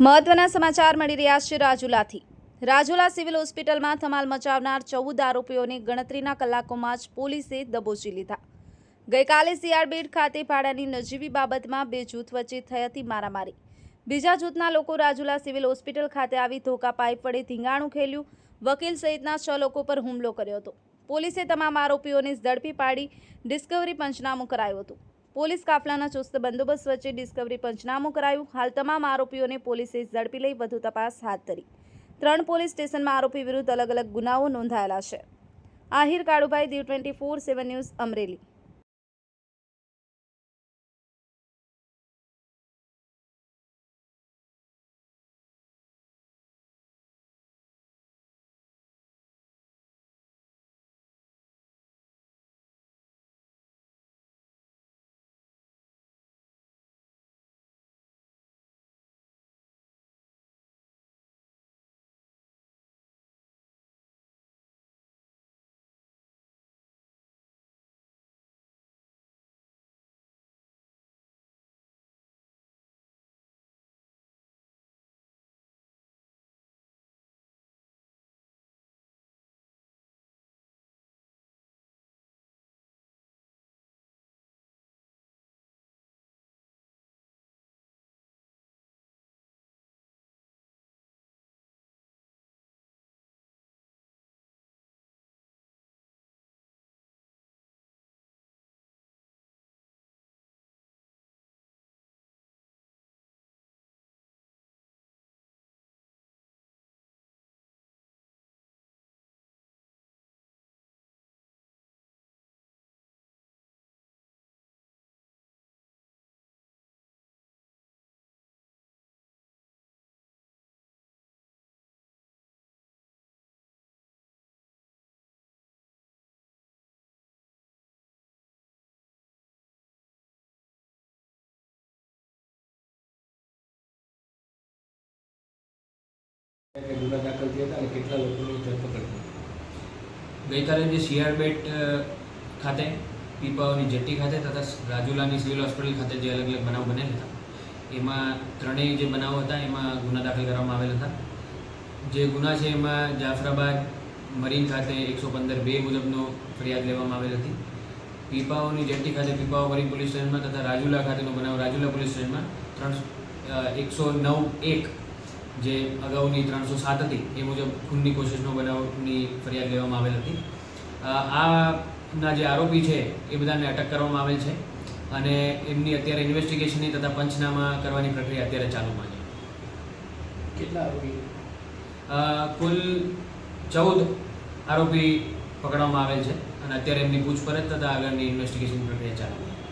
મહત્વના સમાચાર મળી રહ્યા છે રાજુલાથી. રાજુલા સિવિલ હોસ્પિટલમાં ધમાલ મચાવનાર ચૌદ આરોપીઓને ગણતરીના કલાકોમાં જ પોલીસે દબોચી લીધા. ગઈકાલે સીઆરબીડ ખાતે ભાડાની નજીવી બાબતમાં બે જૂથ વચ્ચે થઈ હતી મારામારી. બીજા જૂથના લોકો રાજુલા સિવિલ હોસ્પિટલ ખાતે આવી ધોકા પાઇપ વડે ધીંગાણું ખેલ્યું. વકીલ સહિતના છ લોકો પર હુમલો કર્યો હતો. પોલીસે તમામ આરોપીઓને ઝડપી પાડી ડિસ્કવરી પંચનામું કરાયું હતું. પોલીસ કાફલાના ચુસ્ત બંદોબસ્ત વચ્ચે ડિસ્કવરી પંચનામું કરાયું. હાલ તમામ આરોપીઓને પોલીસે ઝડપી લઈ વધુ તપાસ હાથ ધરી. ત્રણ પોલીસ સ્ટેશનમાં આરોપી વિરુદ્ધ અલગ અલગ ગુનાઓ નોંધાયેલા છે. Ahir Kalubhai Diu twenty four seven news Amreli. ગુના દાખલ થયા હતા અને કેટલા લોકોની ધરપકડ ગઈકાલે જે સીઆર ખાતે, પીપાઓની જેટી ખાતે તથા રાજુલાની સિવિલ હોસ્પિટલ ખાતે જે અલગ અલગ બનાવ બનેલ હતા, એમાં ત્રણેય જે બનાવો હતા, એમાં ગુના દાખલ કરવામાં આવેલ હતા. જે ગુના છે એમાં જાફરાબાદ મરીન ખાતે એકસો પંદર બે મુજબનો ફરિયાદ લેવામાં આવેલ હતી. પીપાઓની જેટ્ટી ખાતે પીપાઓ મરીન પોલીસ સ્ટેશનમાં તથા રાજુલા ખાતેનો બનાવ રાજુલા પોલીસ સ્ટેશનમાં ત્રણ એકસો નવ એક જે અગાઉની ત્રણસો સાત હતી એ મુજબ ખૂનની કોશિશનો બનાવની ફરિયાદ લેવામાં આવેલ હતી. આના જે આરોપી છે એ બધાને અટક કરવામાં આવેલ છે અને એમની અત્યારે ઇન્વેસ્ટિગેશનની તથા પંચનામા કરવાની પ્રક્રિયા અત્યારે ચાલુમાં છે. કેટલા આરોપી કુલ ચૌદ આરોપી પકડવામાં આવેલ છે અને અત્યારે એમની પૂછપરછ તથા આગળની ઇન્વેસ્ટિગેશન પ્રક્રિયા ચાલુ છે.